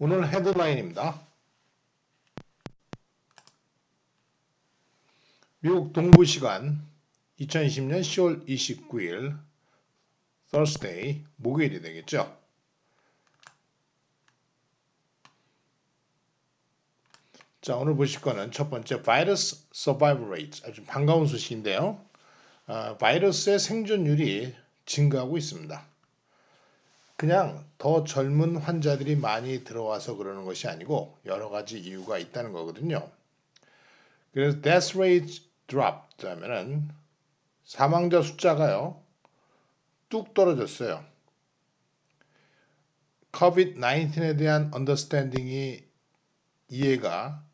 오늘 헤드라인입니다. 미국 동부 시간 2020년 10월 29일 Thursday 목요일이 되겠죠. 자 오늘 보실 거는 첫 번째 바이러스 서바이벌 레이트 아주 반가운 소식인데요. 아, 바이러스의 생존율이 증가하고 있습니다. 그냥 더 젊은 환자들이 많이 들어와서 그러는 것이 아니고 여러 가지 이유가 있다는 거거든요. 그래서 death rate dropped 하면은 사망자 숫자가요 뚝 떨어졌어요. COVID-19에 대한 understanding이 이해가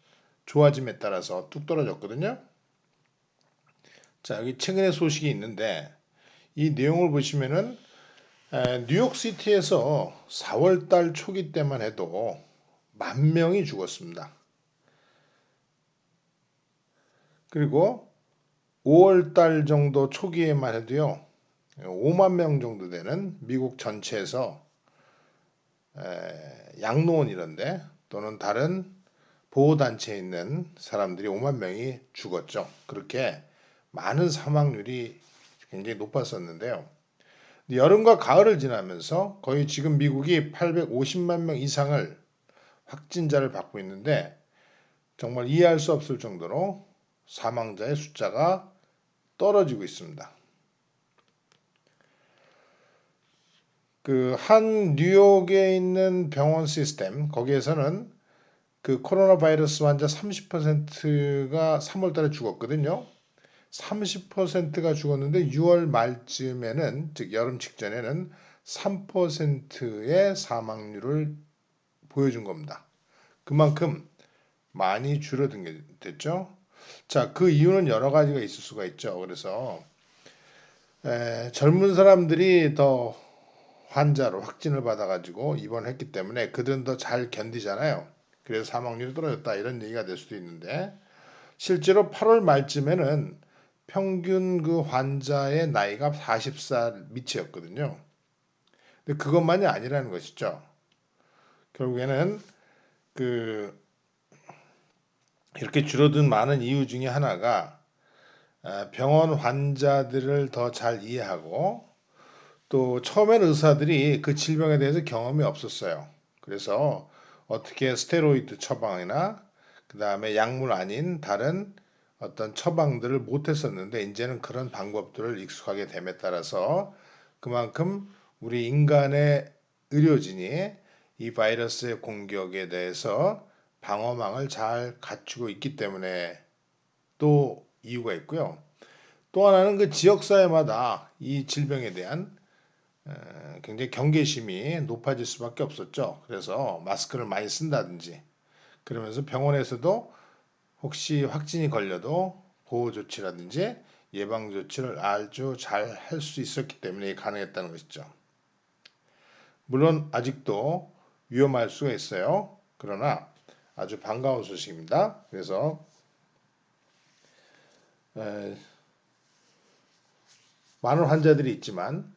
좋아짐에 따라서 뚝 떨어졌거든요. 자, 여기 최근에 소식이 있는데 이 내용을 보시면은 뉴욕시티에서 4월달 초기 때만 해도 만 명이 죽었습니다. 그리고 5월달 정도 초기에만 해도요, 5만 명 정도 되는 미국 전체에서 양로원 이런데 또는 다른 보호단체에 있는 사람들이 5만 명이 죽었죠. 그렇게 많은 사망률이 굉장히 높았었는데요. 여름과 가을을 지나면서 거의 지금 미국이 850만 명 이상을 확진자를 받고 있는데 정말 이해할 수 없을 정도로 사망자의 숫자가 떨어지고 있습니다. 그 한 뉴욕에 있는 병원 시스템 거기에서는 그 코로나 바이러스 환자 30%가 3월 달에 죽었거든요. 30%가 죽었는데 6월 말쯤에는 즉 여름 직전에는 3%의 사망률을 보여준 겁니다. 그만큼 많이 줄어든 게 됐죠. 자, 그 이유는 여러 가지가 있을 수가 있죠. 그래서 에, 젊은 사람들이 더 환자로 확진을 받아가지고 입원했기 때문에 그들은 더 잘 견디잖아요. 그래서 사망률이 떨어졌다 이런 얘기가 될 수도 있는데 실제로 8월 말쯤에는 평균 그 환자의 나이가 40살 미치였거든요. 근데 그것만이 아니라는 것이죠. 결국에는 그 이렇게 줄어든 많은 이유 중에 하나가 아, 병원 환자들을 더 잘 이해하고 또 처음엔 의사들이 그 질병에 대해서 경험이 없었어요. 그래서 어떻게 스테로이드 처방이나 그 다음에 약물 아닌 다른 어떤 처방들을 못했었는데 이제는 그런 방법들을 익숙하게 됨에 따라서 그만큼 우리 인간의 의료진이 이 바이러스의 공격에 대해서 방어망을 잘 갖추고 있기 때문에 또 이유가 있고요. 또 하나는 그 지역사회마다 이 질병에 대한 굉장히 경계심이 높아질 수밖에 없었죠. 그래서 마스크를 많이 쓴다든지 그러면서 병원에서도 혹시 확진이 걸려도 보호 조치라든지 예방 조치를 아주 잘 할 수 있었기 때문에 가능했다는 것이죠. 물론 아직도 위험할 수가 있어요. 그러나 아주 반가운 소식입니다. 그래서 에, 많은 환자들이 있지만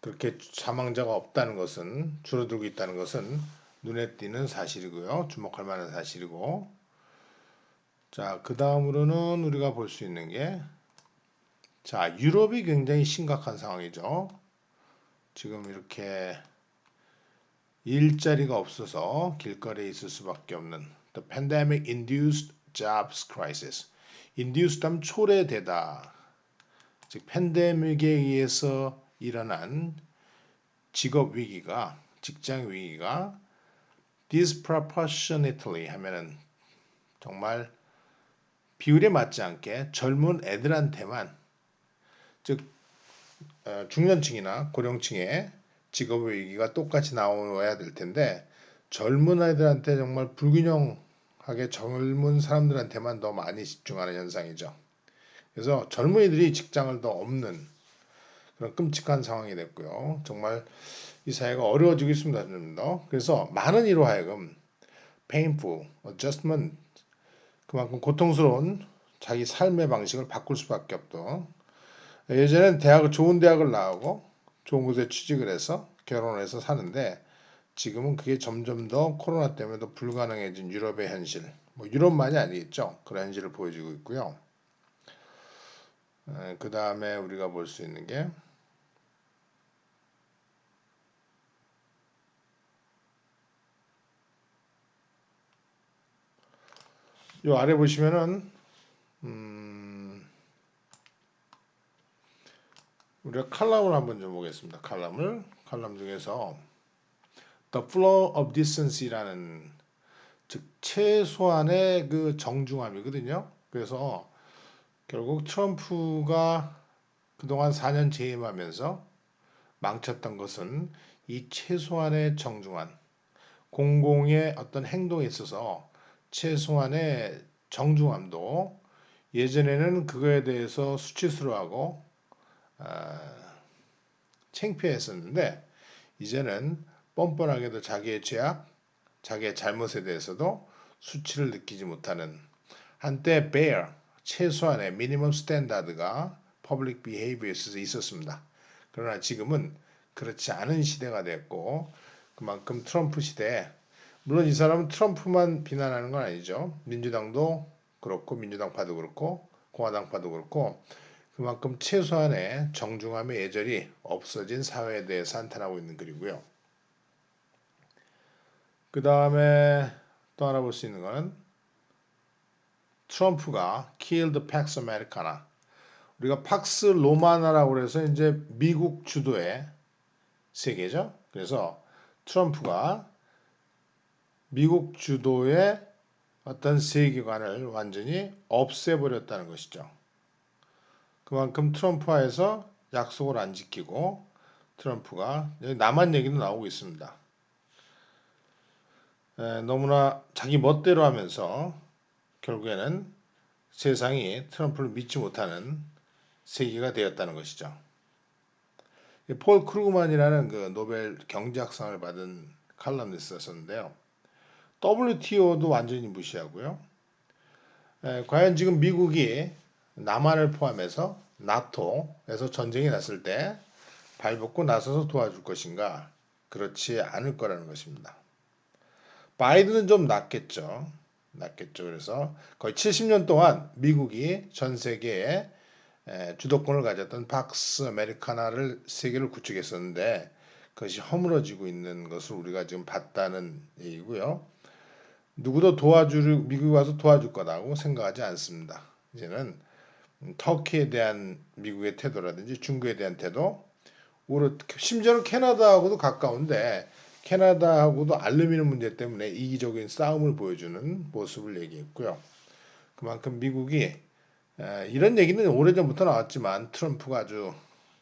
그렇게 사망자가 없다는 것은 줄어들고 있다는 것은 눈에 띄는 사실이고요. 주목할 만한 사실이고 자, 그 다음으로는 우리가 볼 수 있는 게, 자, 유럽이 굉장히 심각한 상황이죠. 지금 이렇게 일자리가 없어서 길거리에 있을 수밖에 없는 The Pandemic Induced Jobs Crisis. Induced 하면 초래되다. 즉, 팬데믹에 의해서 일어난 직업 위기가, 직장 위기가 disproportionately 하면은 정말 비율에 맞지 않게 젊은 애들한테만 즉 어, 중년층이나 고령층의 직업 위기가 똑같이 나와야 될 텐데 젊은 아이들한테 정말 불균형하게 젊은 사람들한테만 더 많이 집중하는 현상이죠. 그래서 젊은이들이 직장을 더 없는 그런 끔찍한 상황이 됐고요. 정말 이 사회가 어려워지고 있습니다. 그래서 많은 이로 하여금 painful adjustment 그만큼 고통스러운 자기 삶의 방식을 바꿀 수밖에 없던 예전엔 대학을 좋은 대학을 나오고 좋은 곳에 취직을 해서 결혼을 해서 사는데 지금은 그게 점점 더 코로나 때문에 더 불가능해진 유럽의 현실, 뭐 유럽만이 아니겠죠. 그런 현실을 보여주고 있고요. 그 다음에 우리가 볼 수 있는 게 요 아래 보시면은 음, 우리가 칼럼을 한번 좀 보겠습니다. 칼럼을 칼럼 중에서 The Flow of Decency라는 즉 최소한의 그 정중함이거든요. 그래서 결국 트럼프가 그동안 4년 재임하면서 망쳤던 것은 이 최소한의 정중한 공공의 어떤 행동에 있어서 최소한의 정중함도 예전에는 그거에 대해서 수치스러워하고 아, 창피했었는데 이제는 뻔뻔하게도 자기의 죄악, 자기의 잘못에 대해서도 수치를 느끼지 못하는 한때 bear 최소한의 미니멈 스탠다드가 퍼블릭 비헤이비어스에 있었습니다. 그러나 지금은 그렇지 않은 시대가 됐고 그만큼 트럼프 시대에 물론 이 사람은 트럼프만 비난하는 건 아니죠. 민주당도 그렇고 민주당파도 그렇고 공화당파도 그렇고 그만큼 최소한의 정중함의 예절이 없어진 사회에 대해서 한탄하고 있는 글이고요. 그 다음에 또 하나 볼 수 있는 거는 트럼프가 killed Pax Americana 우리가 팍스 로마나라고 그래서 이제 미국 주도의 세계죠. 그래서 트럼프가 미국 주도의 어떤 세계관을 완전히 없애버렸다는 것이죠. 그만큼 트럼프와에서 약속을 안 지키고 트럼프가 남한 얘기도 나오고 있습니다. 에, 너무나 자기 멋대로 하면서 결국에는 세상이 트럼프를 믿지 못하는 세계가 되었다는 것이죠. 폴 크루그만이라는 그 노벨 경제학상을 받은 칼럼니스트였는데요. WTO도 완전히 무시하고요. 에, 과연 지금 미국이 남한을 포함해서 나토에서 전쟁이 났을 때 발벗고 나서서 도와줄 것인가? 그렇지 않을 거라는 것입니다. 바이든은 좀 낫겠죠. 낫겠죠. 그래서 거의 70년 동안 미국이 전 세계에 주도권을 가졌던 박스 아메리카나를 세계를 구축했었는데 그것이 허물어지고 있는 것을 우리가 지금 봤다는 얘기고요. 누구도 도와줄 미국이 와서 도와줄 거라고 생각하지 않습니다. 이제는 터키에 대한 미국의 태도라든지 중국에 대한 태도, 심지어는 캐나다하고도 가까운데 캐나다하고도 알루미늄 문제 때문에 이기적인 싸움을 보여주는 모습을 얘기했고요. 그만큼 미국이 이런 얘기는 오래전부터 나왔지만 트럼프가 아주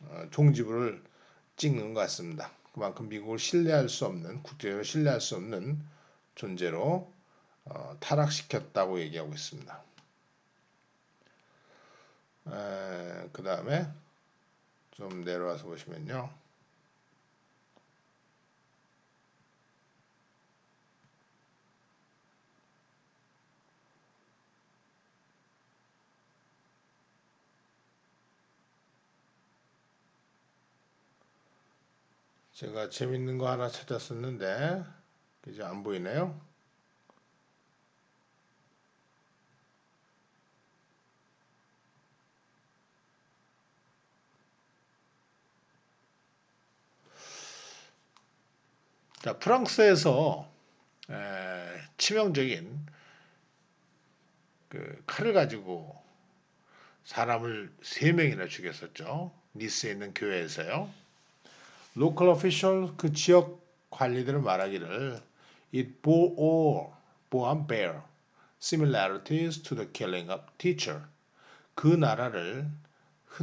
어, 종지부를 찍는 것 같습니다. 그만큼 미국을 신뢰할 수 없는 국제적으로 신뢰할 수 없는 존재로 어, 타락시켰다고 얘기하고 있습니다. 그 다음에 좀 내려와서 보시면요. 제가 재밌는 거 하나 찾았었는데 이제 안 보이네요. 자, 프랑스에서 에, 치명적인 그 칼을 가지고 사람을 세 명이나 죽였었죠. 니스에 있는 교회에서요. local official 그 지역 관리들을 말하기를 it bore all bore bear similarities to the killing of teacher 그 나라를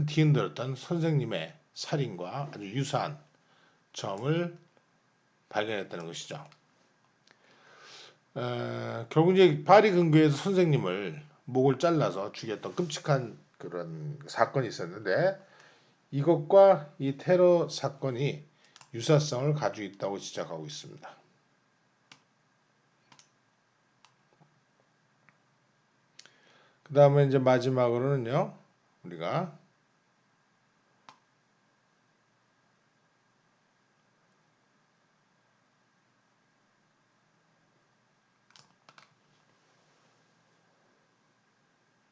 뒤흔들었던 선생님의 살인과 아주 유사한 점을 발견했다는 것이죠. 어, 결국 이제 파리 근교에서 선생님을 목을 잘라서 죽였던 끔찍한 그런 사건이 있었는데 이것과 이 테러 사건이 유사성을 가지고 있다고 지적하고 있습니다. 그 다음에 이제 마지막으로는요, 우리가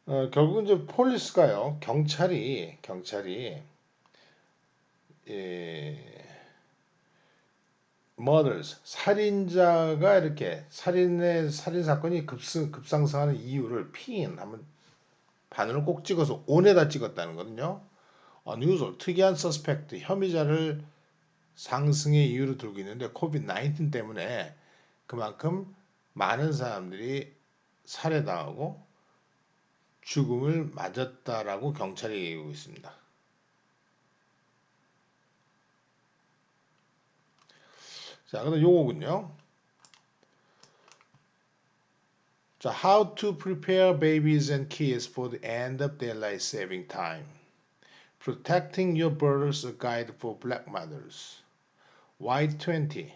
어, 결국은 이제 폴리스가요. 경찰이 경찰이 예, murders 살인자가 이렇게 살인의 살인 사건이 급승 급상승하는 이유를 pin 한번 바늘을 꼭 찍어서 on에다 찍었다는 거거든요. unusual 특이한 suspect 혐의자를 상승의 이유로 들고 있는데 코비드 19 때문에 그만큼 많은 사람들이 살해당하고 죽음을 맞았다라고 경찰이 얘기하고 있습니다. 자, 그다음 요거군요. 자, how to prepare babies and kids for the end of life saving time. Protecting your birds a guide for black mothers. Y20